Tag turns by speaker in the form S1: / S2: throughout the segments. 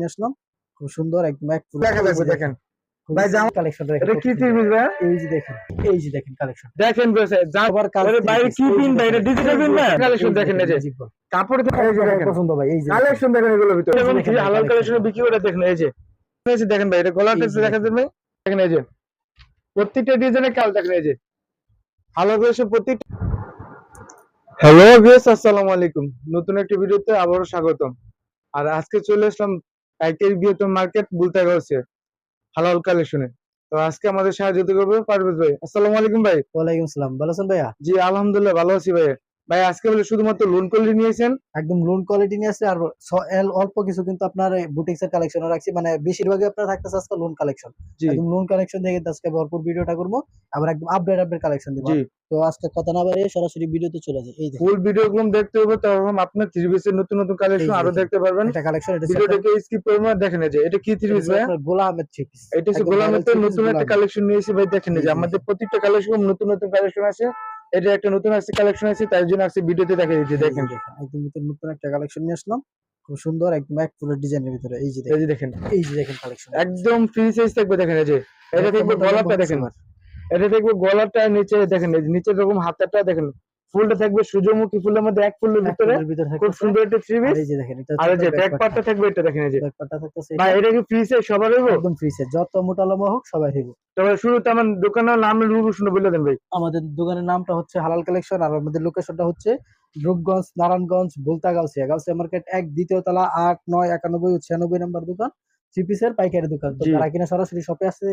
S1: নিয়ে আসলাম খুব সুন্দর একদম এক
S2: দেখেন ভাই, জামা-
S1: কালেকশন
S2: এটা কি টিভি ভাই
S1: এই যে দেখেন এই যে দেখেন কালেকশন
S2: দেখেন বসে যা
S1: আবার
S2: বাইরে কি পিন ভাই এটা ডিজিটাল পিন না কালেকশন দেখেন এই যে কাপড় দেখেন এই যে
S1: পছন্দ ভাই এই যে
S2: কালেকশন দেখেন এগুলোর ভিতরে এবং কি হালাল
S1: collection।
S2: বিক্রি করে দেখেন এই যে এই যে দেখেন ভাই এটা গলাটা
S1: এই
S2: দেখা যাবে দেখেন এই যে প্রত্যেকটা কাল দেখেন এই যে হালাল কালেকশন প্রত্যেকটা হ্যালো ভিউয়ার্স আসসালামু আলাইকুম নতুন একটি ভিডিওতে আবারও স্বাগতম আর আজকে চলে আসলাম পাইকারি বৃহত্তম মার্কেট বুলতাগাঁওসে হালাল কালেকশনে তো আজকে আমাদের সাহায্য করবে পারভেজ ভাই। আসসালামু আলাইকুম ভাই।
S1: ওয়ালাইকুম আসসালাম ভালো আছেন ভাইয়া?
S2: জি আলহামদুলিল্লাহ ভালো আছি ভাই ভাই আজকে বলে শুধুমাত্র লোন করলে নিয়েছেন?
S1: একদম লোন কোয়ালিটি নিয়ে আসছে আর অল্প কিছু কিন্তু আপনার বুটিক্স এর কালেকশন রাখছি মানে বেশিরভাগই আপনার থাকতেছে আজকে লোন কালেকশন একদম লোন কালেকশন দিয়ে আজকে ভরপুর ভিডিওটা করব আবার একদম আপডেট আপডেট কালেকশন দিব। তো আজকে কথা না বাড়িয়ে সরাসরি ভিডিওতে চলে যায় এই দেখেন
S2: ফুল ভিডিও গুলো দেখতে হবে তখন আপনার থ্রি পিসের নতুন নতুন কালেকশন
S1: আরও
S2: দেখতে পারবেন।
S1: এটা কালেকশন এটা
S2: ভিডিওটাকে স্কিপ করে না দেখেন এই যে এটা কি থ্রি পিস ভাই
S1: গোলা আহমেদ থ্রি পিস
S2: এটা হচ্ছে গোলামের
S1: viral
S2: নতুন একটা। কালেকশন নিয়েছি ভাই দেখেন এই যে আমাদের প্রত্যেকটা কালেকশন নতুন নতুন কালেকশন আছে। এটা একটা নতুন আসছে কালেকশন আছে তার জন্য আসছে ভিডিওতে দেখা দিচ্ছি দেখেন।
S1: একদম নতুন একটা কালেকশন নিয়ে আসলাম। খুব সুন্দর একদম এক ফুলের ডিজাইনের ভিতরে এই যে
S2: এই
S1: দেখেন
S2: যে দেখেন।
S1: এই যে দেখেন কালেকশন
S2: একদম ফ্রি সাইজ থাকবে দেখেন এই যে। এটা দেখবে গলাটা দেখেন। এটা দেখবে গলাটা নিচে দেখেন নিচে রকম হাতাটা দেখেন। ফুলটা থাকবে সূর্যমুখী ফুলের মধ্যে এক ফুলের ভিতরে। খুব সুন্দর একটা থ্রি পিস আর যে ব্যাক পার্টটা থাকবে এটা দেখেন এই যে।
S1: ব্যাক পার্টটা থাকতেছে
S2: ভাই
S1: এটা।
S2: কি ফ্রি সাইজ সবার হইব?
S1: একদম ফ্রি সেট যত মোটা লম্বা হোক সবাই হইব।
S2: তবে শুরুতে আমার দোকানের নাম রুবু শুনে বলে দেন ভাই।
S1: আমাদের দোকানের নামটা হচ্ছে হালাল কালেকশন আর আমাদের লোকেশনটা হচ্ছে রূপগঞ্জ নারায়ণগঞ্জ বুলতা গাউসিয়া গাউসিয়া মার্কেট এক দ্বিতীয় তলা আট নয় একানব্বই ছিয়ানব্বই নম্বর দোকান। থ্রি পিসের পাইকারি দোকান। তো। যারা কিনা সরাসরি শপে আসতে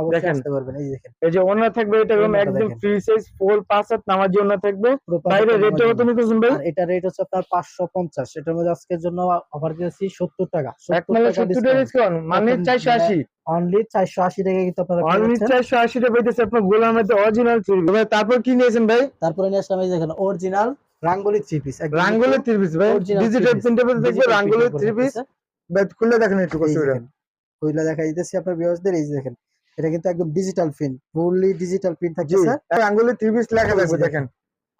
S1: অবশ্যই আসতে পারবেন। এই দেখেন।
S2: এই যে ওনার থাকবে এটা এরকম একদম ফ্রি সাইজ ফোর পাঁচ হাত নামার জন্য থাকবে। বাইরে
S1: নামার
S2: কত
S1: জন্য।
S2: নিতেছেন ভাই?
S1: এটা রেট হচ্ছে আপনার পাঁচশো পঞ্চাশ। এটার মধ্যে আজকের জন্য অফার দিয়েছি সত্তর টাকা।
S2: এক মানে সত্তর টাকা ডিসকাউন্ট মানে
S1: এখন
S2: চারশো আশি।
S1: অনলি চারশো আশি টাকা কিন্তু আপনারা
S2: অনলি
S1: যাচ্ছেন।
S2: চারশো আশি টাকা পাইতেছে আপনার গোলামের অরিজিনাল চুরি ভাই তারপর কি নিয়েছেন ভাই?
S1: তারপরে নিয়ে আসলাম এই যে দেখেন original rangoli three piece
S2: rangoli three piece ভাই। ডিজিটাল প্রিন্টেবল দেখবে রাঙ্গুলি থ্রি পিস ভাই খুলে দেখেন একটু
S1: কইলা দেখা দিতেছি আপনার এই দেখেন এটা কিন্তু একদম digital print fully digital print থাকতেছে।
S2: রাঙ্গুলি থ্রি লেখা
S1: এই
S2: থাকবে
S1: দেখেন।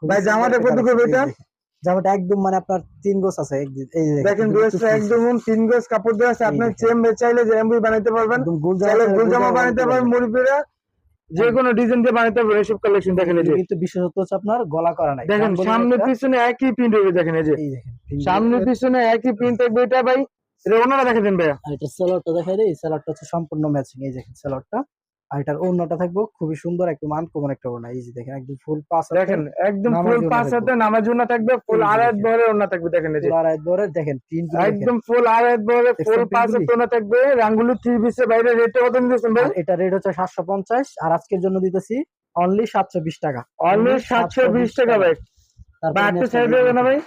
S2: ভাই, জামাটা কত করবে এটা?
S1: জামাটা একদম মানে আপনার তিন গোছ আছে এই
S2: দেখেন ড্রেসটা একদম তিন গজ কাপড় দেওয়া আছে
S1: দেখেন।
S2: চেম চাইলে যে এমবি বানাইতে পারবেন।
S1: গোল জামা
S2: বানাইতে পারবেন মুরব্বীরা যে কোনো ডিজাইন দিয়ে বানাইতে পারবেন কালেকশন দেখেন এই যে।
S1: কিন্তু বিশেষত্ব হচ্ছে আপনার গলা করা নাই।
S2: দেখেন সামনে পিছনে একই প্রিন্ট হবে দেখেন এই যে। সামনে পিছনে একই প্রিন্ট থাকবে এটা ভাই এটা ওনারা দেখে দেন ভাইয়া।
S1: আর এটা দেখাই দেই হচ্ছে সম্পূর্ণ ম্যাচিং এই দেখেন আর এটার ওড়নাটা থাকব খুবই সুন্দর একদম আনকমন একটা ওড়না এই যে দেখেন একদম ফুল হাতের,
S2: দেখেন একদম ফুল
S1: থাকবে।
S2: হাতে নামার জন্য থাকবে ফুল
S1: এই যে
S2: আড়াই ওনা থাকবে দেখেন এই যে।
S1: বরের দেখেন প্রিন্ট
S2: একদম ফুল আড়াই বহরে
S1: দেখছেন
S2: ফুল
S1: print
S2: হাতে ওনা থাকবে রাঙ্গুলি থ্রি পিসের বাইরে রেটটা কত ভাই?
S1: এটা রেট হচ্ছে সাতশো পঞ্চাশ আর আজকের জন্য দিতেছি অনলি সাতশো বিশ টাকা।
S2: অলমোস্ট সাতশো বিশ টাকা ভাই।
S1: তারপরে
S2: দেবে না ভাই?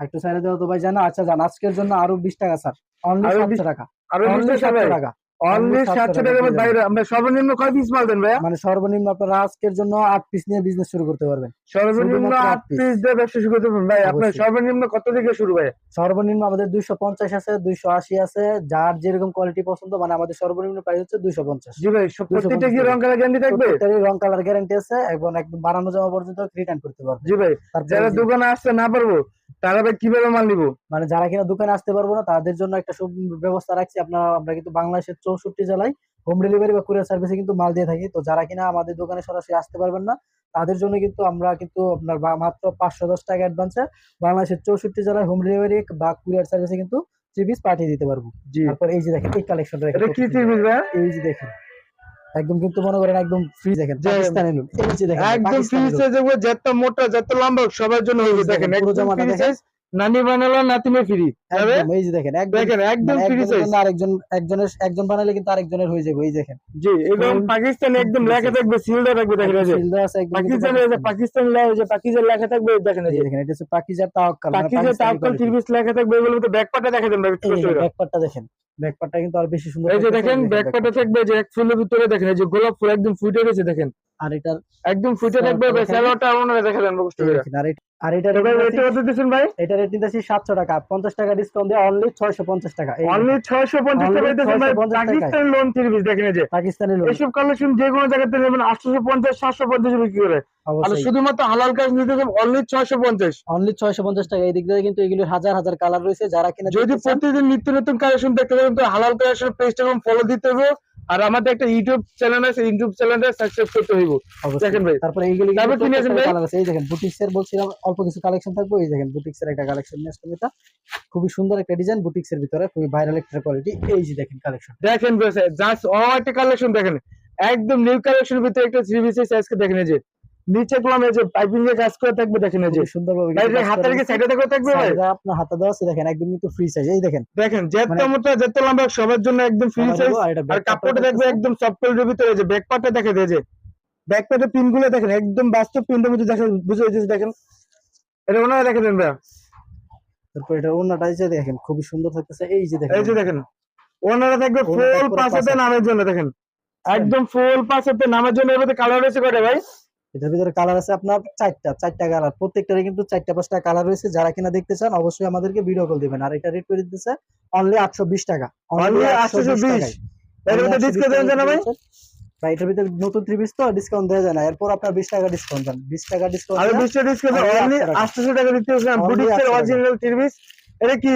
S1: একটু সাইডে দেওয়া তো ভাই জানা? আচ্ছা জান আজকের জন্য আরও বিশ টাকা স্যার। অনলি সাতশো টাকা।
S2: আরও
S1: অনলি সাতশো টাকা।
S2: অনলি
S1: সাতশো
S2: বাইরে আমরা সর্বনিম্ন কয় পিস মাল দেন ভাইয়া?
S1: মানে সর্বনিম্ন আপনারা আজকের জন্য আট পিস নিয়ে বিজনেস শুরু করতে পারবেন।
S2: সর্বনিম্ন আট পিস দিয়ে ব্যবসা শুরু করতে পারবেন। ভাই আপনার সর্বনিম্ন কত থেকে শুরু ভাই
S1: সর্বনিম্ন আমাদের দুইশো পঞ্চাশ আছে দুইশো আশি আছে। যার যেরকম কোয়ালিটি পছন্দ মানে আমাদের সর্বনিম্ন প্রাইস হচ্ছে দুইশো পঞ্চাশ।
S2: জি ভাই প্রত্যেকটা কি রং কালার গ্যারান্টি থাকবে?
S1: রং কালার গ্যারান্টি আছে। এবং একদম বানানো জামা পর্যন্ত রিটার্ন করতে পারবে
S2: জি ভাই যারা দোকানে আসতে না পারব তারা ভাই কীভাবে মাল নিবো?
S1: মানে যারা কিনা দোকানে আসতে পারব না তাদের জন্য একটা ব্যবস্থা রাখছি। আপনারা আমরা কিন্তু বাংলাদেশের চৌষট্টি জেলায় হোম ডেলিভারি বা কুরিয়ার সার্ভিসে কিন্তু মাল দিয়ে থাকি। তো যারা কিনা আমাদের দোকানে সরাসরি আসতে পারবেন না তাদের জন্য কিন্তু আমরা কিন্তু আপনার মাত্র পাঁচশো দশ টাকা অ্যাডভান্সে বাংলাদেশের চৌষট্টি জেলায় হোম ডেলিভারি বা কুরিয়ার সার্ভিসে কিন্তু থ্রি পিস পাঠিয়ে দিতে পারব।
S2: জি।
S1: তারপর এই যে দেখেন এই কালেকশনটা
S2: এটা কি থ্রি পিস ভাই?
S1: এই যে দেখেন। একদম কিন্তু মনে করেন একদম ফ্রি দেখেন পাকিস্তানি লুক এই যে দেখেন
S2: একদম ফ্রি। সাইজ যত মোটা যত লম্বা সবার জন্য
S1: এই
S2: দেখেন
S1: দেখেন, পুরো
S2: একদম
S1: জামাটা দেখেন।
S2: নানি বানালো নাতিনে ফ্রি
S1: একদম এই যে দেখেন একদম
S2: দেখেন একদম
S1: মানে
S2: ফ্রি
S1: একজনের
S2: সাইজ
S1: আরেকজন একজনের একজন বানালে কিন্তু আরেকজনের হয়ে যাবে এই দেখেন
S2: জি এবং পাকিস্তানে একদম লেখা থাকবে সিলটা থাকবে দেখেন এই যে
S1: শিলদা আছে একদম
S2: পাকিস্তানে যে
S1: পাকিস্তানি।
S2: লেখা যে পাকিস্তান লেখা থাকবে দেখেন এই
S1: দেখেন এটা হচ্ছে পাকিজার তাওয়াক্কাল মানে
S2: থ্রি
S1: quality।
S2: পিস লেখা থাকবে এগুলো তো ব্যাকপার্টটা দেখা দেন ভাই একটু
S1: এই
S2: কষ্ট করে।
S1: ব্যাকপার্টটা দেখেন ব্যাকপার্টটা কিন্তু আর বেশি সুন্দর
S2: এই যে দেখেন
S1: এই
S2: থাকবে যে এক ফুলের ভিতরে দেখেন এই যে গোলাপ ফুল একদম ফুটে গেছে দেখেন।
S1: আর এটার
S2: একদম ফুটে থাকবে ওনারা দেখে দেন কষ্ট করে
S1: আর এটা-
S2: এবার কত ভাই?
S1: এটা রেট নিতেছি সাতশো টাকা। পঞ্চাশ টাকা ডিসকাউন্ট দিয়ে অনলি ছয়শো পঞ্চাশ টাকা।
S2: অনলি ছয়শো পঞ্চাশ টাকা দিতেছেন ভাই পাকিস্তান লোন থ্রি দেখেন যে।
S1: পাকিস্তানি লোক
S2: এইসব কালেকশন যে কোনো জায়গাতে নেবেন আটশো পঞ্চাশ সাতশো পঞ্চাশ বিক্রি করে। আর শুধুমাত্র হালাল কাজ নিতে অনলি ছয়শো পঞ্চাশ।
S1: অনলি ছয়শো পঞ্চাশ টাকা। এই দিক দিয়ে কিন্তু এগুলো হাজার হাজার কালার রয়েছে যারা কিনা
S2: যদি প্রতিদিন নিত্য নতুন কালেকশন দেখতে চান তো হালাল কালেকশন পেজটা এবং ফলো দিতে হবে আর আমাদের একটা ইউটিউব চ্যানেল আছে ইউটিউব চ্যানেলটা সাবস্ক্রাইব করতে হইব। দেখেন ভাই।
S1: তারপরে এইগুলি
S2: তারপর কি নিয়েছেন ভাই?
S1: এই দেখেন বুটিক্স এর বলছিলাম অল্প কিছু কালেকশন থাকবে। এই দেখেন বুটিক্স এর একটা কালেকশন নিয়ে আসলাম এটা। খুবই সুন্দর একটা ডিজাইন বুটিক্স এর ভিতরে খুবই ভাইরাল একটা কোয়ালিটি এই যে দেখেন কালেকশন
S2: দেখেন ভাই জাস্ট অল একটা কালেকশন দেখেন। একদম নিউ কালেকশন ভিতরে একটা থ্রি পিস সাইজকে দেখেন এই যে। নিচে কলম যে পাইপিং এর কাজ করে থাকবে দেখেন এই যে।
S1: খুবই সুন্দর ভাবে
S2: ভাই যে হাতের কি সাইডে থেকে থাকবে ভাই।
S1: আপনার হাতে দেওয়া আছে দেখেন একদম কিন্তু ফ্রি সাইজ এই দেখেন।
S2: দেখেন যেত
S1: মানে-
S2: মোটা যেত লম্বা সবার জন্য একদম ফ্রি সাইজ
S1: আর এটা
S2: কাপড়টা দেখবে? একদম সফট কোয়ালিটির ভিতরে যে ব্যাক পার্টটা দেখে দেয় যে। ব্যাক পার্টের পিনগুলো দেখেন একদম বাস্তব পিনটার মধ্যে দেখেন বুঝে যাচ্ছে দেখেন। এটা ওনারা দেখেন দেন ভাইয়া।
S1: তারপর এটা ওন্নাটা এই যে দেখেন খুবই সুন্দর থাকতেছে এই যে দেখেন
S2: এই যে দেখেন ওনারা দেখবে ফুল
S1: ওনাটা
S2: পাঁচাতে
S1: পাঁচাতে।
S2: নামের জন্য দেখেন। একদম ফুল পাঁচাতে নামের জন্য এর মধ্যে কালার রয়েছে কয়টা ভাই?
S1: এটার ভিতরে কালার আছে আপনার চারটা চারটা কালার প্রত্যেকটারে কিন্তু চারটা পাঁচটা কালার রয়েছে। যারা কিনা দেখতে চান অবশ্যই আমাদেরকে ভিডিও কল দিবেন। আর এটা রেট করে দিতেছে অনলি আটশো বিশ টাকা।
S2: অনলি আটশো বিশ ডিসকাউন্ট ভাই?
S1: এটার ভিতরে নতুন পিস তো ডিসকাউন্ট দেওয়া যায় না। এরপর আপনার বিশ টাকা ডিসকাউন্ট দেন। বিশ টাকা
S2: আর
S1: ডিসকাউন্ট
S2: বিশটা ডিসকাউন্ট অনলি
S1: 800 টাকা।
S2: আটশো টাকা
S1: Only
S2: বুটিক্সের
S1: 800 টাকা।
S2: অরিজিনাল এটা কি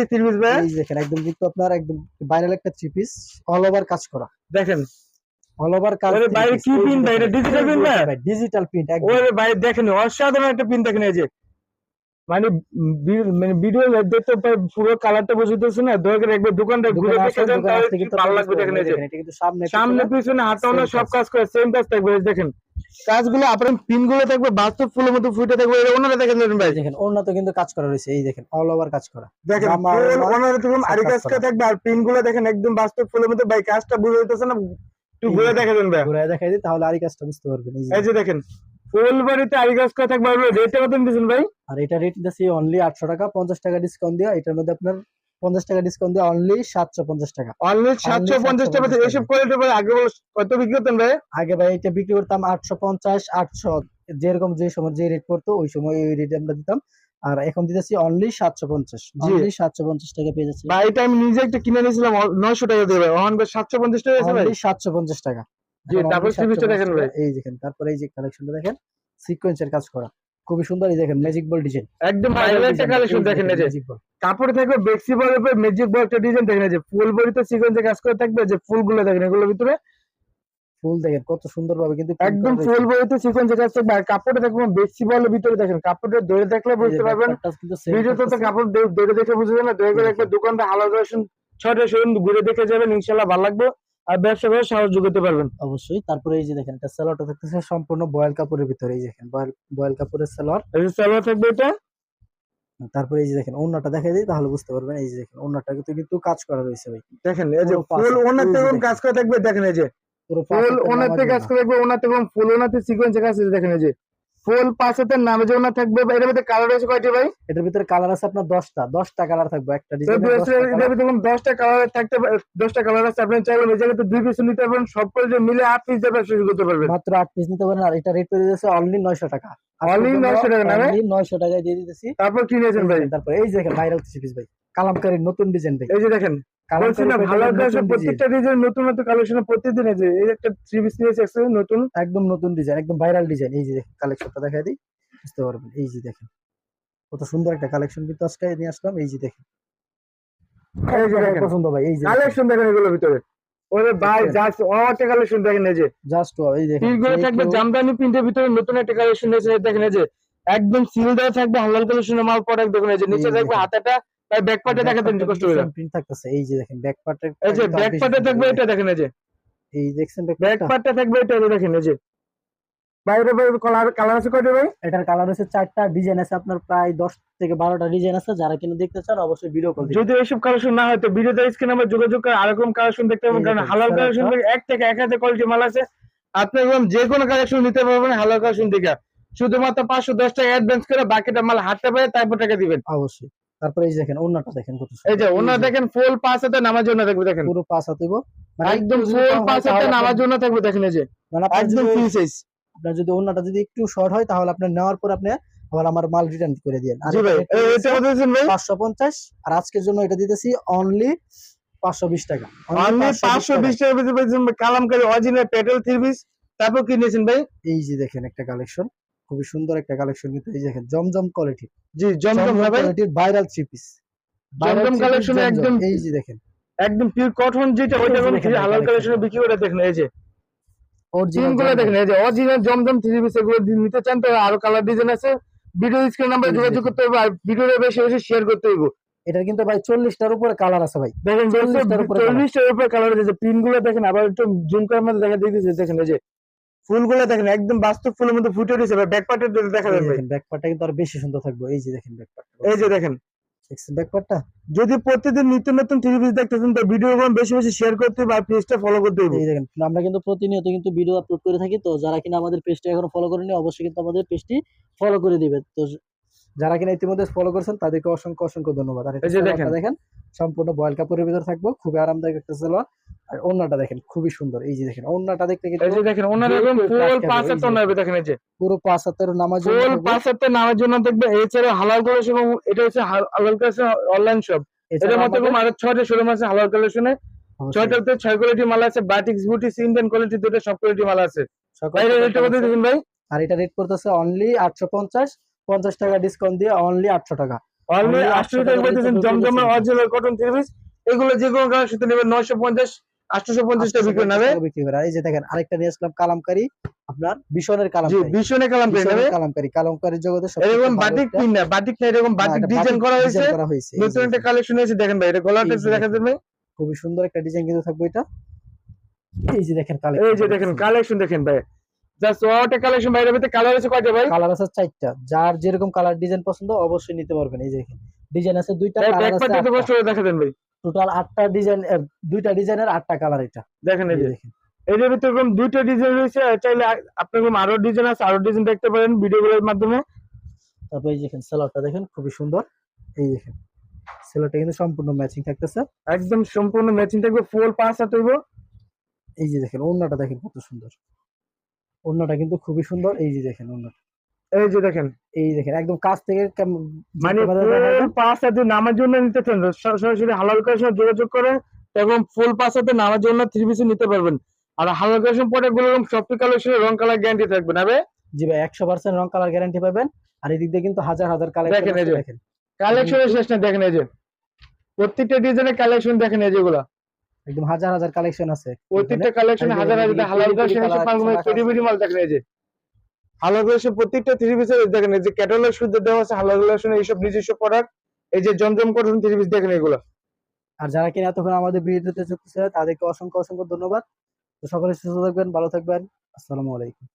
S2: ভাই?
S1: দেখেন একদম কিন্তু আপনার একদম ভাইরাল একটা থ্রি পিস অল ওভার কাজ করা।
S2: দেখেন
S1: অল ওভার কাজ
S2: বাইরে কি ভাই? এটা? digital print না?
S1: ডিজিটাল প্রিন্ট
S2: ওরে ভাই দেখেন অসাধারণ একটা পিন দেখেন এই যে। মানে মানে ভিডিও দেখতে পুরো কালারটা বুঝতেছে না। দয়া করে একবার দোকানটা ঘুরে দেখে যান তাহলে ভালো লাগবে দেখেন এই যে।
S1: সামনে
S2: সামনে
S1: পিছনে
S2: হাতাওনা সব
S1: কাজ।
S2: করে সেম কাজ থাকবে দেখেন। কাজগুলো আপনার পিনগুলো থাকবে বাস্তব ফুলের মতো ফুটে থাকবে এটা ওনারা দেখেন ভাই।
S1: দেখেন ওর তো কিন্তু কাজ করা রয়েছে এই দেখেন অল ওভার কাজ করা।
S2: দেখেন ওনারা তখন আরি কাজ থাকবে আর পিনগুলো দেখেন একদম বাস্তব ফুলের মতো ভাই কাজটা বুঝে যেতেছে না একটু ঘুরে দেখে দেন ভাই
S1: ঘুরে দেখাই দিই তাহলে আরই কাজটা বুঝতে পারবেন এই যে।
S2: দেখেন ফুল আরি কাজ করে থাকবে? রেটটা কত দিচ্ছেন ভাই?
S1: আর এটা রেট দিচ্ছি অনলি আটশো টাকা পঞ্চাশ টাকা ডিসকাউন্ট দিয়ে। এটার মধ্যে আপনার পঞ্চাশ টাকা ডিসকাউন্ট দিয়ে অনলি সাতশো পঞ্চাশ টাকা।
S2: অনলি সাতশো পঞ্চাশ টাকা
S1: 750
S2: এইসব কোয়ালিটি ভাই আগে কত বিক্রি করতেন ভাই
S1: আগে ভাই এটা বিক্রি করতাম আটশো পঞ্চাশ আটশো। যেরকম যে সময় যে রেট পড়তো ওই সময় ওই রেটে আমরা দিতাম। আর এখন দিতেছি অনলি সাতশো পঞ্চাশ। অনলি সাতশো পঞ্চাশ টাকা পেয়ে যাচ্ছে।
S2: বা এটা আমি নিজে একটা কিনে নিয়েছিলাম নয়শো টাকা দিয়ে ভাই। ওখান সাতশো পঞ্চাশ টাকা ভাই।
S1: অনলি সাতশো পঞ্চাশ টাকা।
S2: জি,
S1: এখন
S2: তারপর
S1: only
S2: সিরিজটা
S1: 750
S2: দেখেন ভাই।
S1: এই দেখেন তারপরে এই যে কালেকশনটা দেখেন সিকোয়েন্সের কাজ করা। খুবই সুন্দর এই দেখেন ম্যাজিক বল ডিজাইন
S2: একদম একটা কালেকশন দেখেন এই যে। কাপড় থাকবে বেক্সি বল উপরে ম্যাজিক বল একটা ডিজাইন দেখেন এই যে। ফুল বড়িতে সিকোয়েন্সে কাজ করে থাকবে যে ফুলগুলো দেখেন এগুলোর ভিতরে
S1: ফুল দেখেন কত সুন্দর ভাবে কিন্তু
S2: একদম ফুল। বড়িতে সিকোয়েন্সে থাকবে আর কাপড়টা দেখবেন বেক্সি বলের ভিতরে দেখেন কাপড়টা ধরে দেখলে বুঝতে পারবেন ভিডিওতে তো কাপড় ধরে দেখে বুঝে যাবেন না করে একটা দোকানটা হালাল কালেকশন ছয়টা শোরুম ঘুরে দেখে যাবেন ইনশাল্লাহ ভালো লাগবে আর ব্যবসা করে সাহস যোগাতে পারবেন।
S1: অবশ্যই তারপরে এই যে দেখেন এটা সালোয়ারটা থাকতেছে সম্পূর্ণ বয়েল কাপড়ের ভিতরে এই দেখেন বয়েল বয়েল কাপড়ের সালোয়ার
S2: এই যে সালোয়ার থাকবে এটা?
S1: তারপরে এই যে দেখেন ওন্নাটা দেখাই দিই তাহলে বুঝতে পারবেন এই যে দেখেন ওন্নাটা কিন্তু কিন্তু কাজ করা রয়েছে ভাই।
S2: দেখেন এই যে ফুল
S1: দেখেন।
S2: কাজ করে থাকবে দেখেন এই যে ফুল ওনাতে কাজ করে থাকবে ওনাতে এবং ফুল ওনাতে সিকোয়েন্সে কাজ দেখেন যে। ফুল পাঁচ নামে যে ওনা থাকবে বা এর কালার আছে কয়টি ভাই?
S1: এটার ভিতরে কালার আছে আপনার দশটা। দশটা কালার থাকবে একটা
S2: এটার ভিতরে দশটা কালার থাকতে দশটা কালার আছে। আপনি চাইলে এই জায়গাতে দুই পিস নিতে পারবেন সব করে মিলে আট পিস দিয়ে ব্যবসা শুরু করতে পারবেন।
S1: মাত্র আট পিস নিতে পারেন আর এটা রেট করে দিয়েছে অনলি নয়শো টাকা।
S2: Only 900 টাকা না ভাই?
S1: নয়শো টাকায় দিয়ে দিতেছি।
S2: তারপর কি নিয়েছেন ভাই?
S1: তারপরে এই দেখেন ভাইরাল থ্রি পিস ভাই। কালামকারীর নতুন ডিজাইন ভাই।
S2: এই যে দেখেন বলছি
S1: কালামকারী
S2: না ভালো
S1: pattern এর
S2: কাজ
S1: নতুন design।
S2: প্রত্যেকটা ডিজাইন নতুন নতুন কালেকশন প্রত্যেকদিন আছে এই একটা থ্রি পিস নিয়েছে নতুন।
S1: একদম নতুন ডিজাইন একদম ভাইরাল ডিজাইন এই যে কালেকশনটা দেখাই দিই। বুঝতে পারবেন এই যে দেখেন। কত সুন্দর একটা কালেকশন কিন্তু আজকে নিয়ে আসলাম এই যে দেখেন।
S2: এই যে দেখেন
S1: পছন্দ ভাই এই যে
S2: কালেকশন দেখেন এগুলোর ভিতরে। ওরে ভাই জাস্ট অনেকটা কালেকশন দেখেন এই যে।
S1: জাস্ট এই দেখেন।
S2: পিসগুলো থাকবে জামদানি প্রিন্টের ভিতরে নতুন একটা কালেকশন দেখেন এই যে। একদম সিল দেওয়া থাকবে হালাল কালেকশনের মাল প্রোডাক্ট দেখুন এই যে। নিচে থাকবে হাতাটা তাই ব্যাক পার্টে দেখা দেন কষ্ট করে।
S1: প্রিন্ট থাকতেছে এই যে দেখেন ব্যাক পার্টে
S2: এই যে ব্যাক পার্টে থাকবে এটা দেখেন এই যে।
S1: এই দেখছেন
S2: ব্যাক পার্টে থাকবে এটা দেখেন এই যে। বাইরে বাইরে কালার কালার আছে কয়টা ভাই?
S1: এটার কালার হচ্ছে চারটা ডিজাইন আছে আপনার প্রায় দশ থেকে বারোটা ডিজাইন আছে। যারা কিনা দেখতে চান অবশ্যই ভিডিও কল
S2: যদি এইসব কালেকশন না হয় তো ভিডিওতে স্ক্রিনে আমরা যোগাযোগ করে আরেকম কালেকশন দেখতে পাবেন কারণ হালাল কালেকশন এক থেকে এক হাজার কোয়ালিটি মাল আছে। আপনি একদম যে কোনো কালেকশন নিতে পারবেন হালাল কালেকশন থেকে শুধুমাত্র পাঁচশো দশ টাকা অ্যাডভান্স করে বাকিটা মাল হাতে পারে তারপর টাকা দিবেন।
S1: অবশ্যই। তারপরে এই দেখেন অন্যটা দেখেন কত
S2: এই যে ওনার
S1: যে
S2: দেখেন ফুল পাঁচ হাতে নামার জন্য থাকবে দেখেন।
S1: পুরো পাঁচ হাত মানে
S2: একদম ফুল পাঁচ হাতে নামার জন্য থাকবে দেখেন এই যে।
S1: মানে
S2: একদম ফ্রি সাইজ
S1: আপনার যদি অন্যটা যদি একটু শর্ট হয় তাহলে আপনার নেওয়ার পর আপনি আবার আমার মাল রিটার্ন করে দিয়েন আর
S2: জি ভাই এটা কত দিয়েছেন ভাই?
S1: পাঁচশো পঞ্চাশ। আর আজকের জন্য এটা দিতেছি অনলি পাঁচশো বিশ টাকা।
S2: অনলি পাঁচশো বিশ টাকা। বেশি পেয়েছেন Kalamkari original petrol three piece তারপর কি নিয়েছেন ভাই?
S1: এই যে দেখেন একটা কালেকশন খুবই সুন্দর একটা কালেকশন কিন্তু এই দেখেন জমজম কোয়ালিটি
S2: জি জমজম
S1: কোয়ালিটির ভাইরাল থ্রি পিস
S2: জমজম এ একদম
S1: এই যে দেখেন।
S2: একদম পিওর কটন যেটা ওইটা
S1: যে
S2: এখন হালাল কালেকশনে বিক্রি করে দেখেন এই যে। অরিজিনালগুলো দেখেন এই যে অরিজিনাল জমজম থ্রি পিস এগুলো নিতে চান তো আরও কালার ডিজাইন আছে। ভিডিও স্ক্রিন নাম্বার যোগাযোগ করতে হবে আর ভিডিওটা বেশি বেশি শেয়ার করতে হবে
S1: এটার কিন্তু ভাই চল্লিশটার উপরে কালার আছে ভাই।
S2: দেখেন
S1: 40 টার উপরে colour।
S2: চল্লিশটার উপরে কালার আছে। পিনগুলো দেখেন আবার একটু জুম করার মধ্যে দেখা দিতেছে দেখেন এই যে। ফুলগুলো দেখেন একদম বাস্তব ফুলের মধ্যে ফুটে উঠেছে ব্যাক পার্টে দেখা যাবে।
S1: দেখেন ব্যাকপার্টটা কিন্তু আর বেশি সুন্দর থাকবে। এই যে দেখেন ব্যাকপার্টটা
S2: এই যে দেখেন।
S1: ব্যাকপার্টটা
S2: যদি প্রতিদিন নিত্য নতুন থ্রি পিস দেখতেছেন তো ভিডিও গুলো বেশি বেশি শেয়ার করতে বা আর পেজটা ফলো করতে হবে।
S1: এই দেখেন আমরা কিন্তু প্রতিনিয়ত কিন্তু ভিডিও আপলোড করে থাকি তো যারা কিনা আমাদের পেজটা এখনও ফলো করেনি অবশ্যই কিন্তু আমাদের পেজটি ফলো করে দিবে। তো যারা কিনা ইতিমধ্যে ফলো করেছেন তাদেরকে অসংখ্য অসংখ্য ধন্যবাদ। আর
S2: এই দেখেন।
S1: সম্পূর্ণ বয়েল কাপড়ের ভিতর থাকব খুবই আরামদায়ক একটা সালোয়ার। আর ওন্নাটা দেখেন খুবই সুন্দর। এই যে দেখেন ওন্নাটা দেখতে
S2: এই যে দেখেন ওনার
S1: যে
S2: একদম ফুল
S1: কাজ করবে,
S2: পাঁচ হাতে
S1: যে।
S2: নেবে দেখেন এই যে।
S1: পুরো পাঁচ হাতের নামাজ
S2: ফুল পাঁচ হাতে নামের জন্য দেখবে এছাড়া হালাল কালেকশন এটা হচ্ছে হালাল কালেকশন অনলাইন শপ এটার মধ্যে এরকম আরও ছয়টা শোরুম আছে হালাল কালেকশনে ছয়টাতে ছয় কোয়ালিটি মাল আছে বাটিক্স বুটি ইন্ডিয়ান কোয়ালিটি দুটো সব কোয়ালিটি মাল আছে। ভাই রেটটা কত দিবেন ভাই?
S1: আর এটা রেট করতেছে অনলি আটশো পঞ্চাশ। পঞ্চাশ টাকা ডিসকাউন্ট দিয়ে অনলি আটশো টাকা।
S2: অনলি
S1: Only
S2: 800
S1: 800
S2: টাকা
S1: টাকা
S2: পেতেছেন জমজমের অরিজিনাল কটন থ্রি পিস এগুলো যে কোনো কারণে সাথে নেবেন 950 850 টাকা বিক্রি নেবে
S1: বিক্রি করে এই যে দেখেন আরেকটা নিয়ে আসলাম কালামকারি আপনার বিশনের কালামকারি।
S2: বিশনে কালাম নেবে?
S1: বিশনের কালামকারি জগতে
S2: এরকম বাটিক পিন না বাটিক না এরকম বাটিক ডিজাইন করা হয়েছে। নতুন একটা কালেকশন হয়েছে দেখেন ভাই এটা গলাটা দেখা যাবে
S1: খুবই সুন্দর একটা ডিজাইন কিন্তু থাকবে এটা। এই যে দেখেন
S2: এই যে দেখেন কালেকশন দেখেন ভাই। জাস্ট ওয়াটা কালেকশন বাইরে ভিতরে কালার আছে কয়টা ভাই?
S1: কালার আছে চারটা। যার যেরকম কালার ডিজাইন পছন্দ অবশ্যই নিতে পারবেন। এই দেখেন ডিজাইন আছে দুইটা কালার আছে
S2: পার্টে তো দেখা দেন ভাই।
S1: টোটাল আটটা ডিজাইন দুইটা ডিজাইনের আটটা কালার এটা।
S2: দেখেন এই
S1: এই
S2: যে।
S1: যে দেখেন।
S2: এদের ভিতরে এরকম দুইটা ডিজাইন রয়েছে চাইলে আপনার আরও ডিজাইন আছে আরও ডিজাইন দেখতে পারেন ভিডিওগুলোর মাধ্যমে।
S1: তারপর এই দেখেন খুবই সুন্দর। এই দেখেন সেলারটা কিন্তু সম্পূর্ণ ম্যাচিং থাকতেছে।
S2: একদম সম্পূর্ণ ম্যাচিং থাকবে ফুল পাঁচ হাত
S1: এই যে দেখেন ওড়নাটা দেখেন কত সুন্দর। ওড়নাটা কিন্তু খুবই সুন্দর। এই যে দেখেন ওড়নাটা
S2: এই যে দেখেন।
S1: এই দেখেন একদম কাছ থেকে
S2: মানে পাঁচ নামার জন্য নিতে চান সরাসরি হালাল কালেকশন যোগাযোগ করে এবং ফুল পাঁচ হাতে নামার জন্য থ্রি পিসে নিতে পারবেন। আর হালাল কালেকশন প্রোডাক্টগুলো সবটি কালেকশনের রং কালার গ্যারান্টি থাকবে না
S1: জি ভাই একশো পার্সেন্ট রং কালার গ্যারান্টি পাবেন। আর এদিক দিয়ে কিন্তু হাজার হাজার কালেকশন
S2: দেখেন এই যে।
S1: দেখেন।
S2: কালেকশনের শেষ না দেখেন এই যে। প্রত্যেকটা ডিজাইনের কালেকশন দেখেন এই যেগুলো
S1: একদম হাজার হাজার কালেকশন আছে।
S2: প্রত্যেকটা কালেকশন হাজার হাজার হালাল করে
S1: colour
S2: পাঙ্গমে
S1: রাখা
S2: পেরি মাল দেখেন এই যে। হালাল কালেকশন প্রত্যেকটা থ্রি পিসের দেখেন এই যে ক্যাটালগ শুদ্ধ দেওয়া আছে হালাল কালেকশন এইসব নিজস্ব প্রোডাক্ট এই যে জমজম কটন থ্রি পিস দেখেন এগুলো।
S1: আর যারা কিনা এতক্ষণ আমাদের ভিডিওতে যুক্ত ছিল তাদেরকে অসংখ্য অসংখ্য ধন্যবাদ। তো সকলে সুস্থ থাকবেন ভালো থাকবেন। আসসালামু আলাইকুম।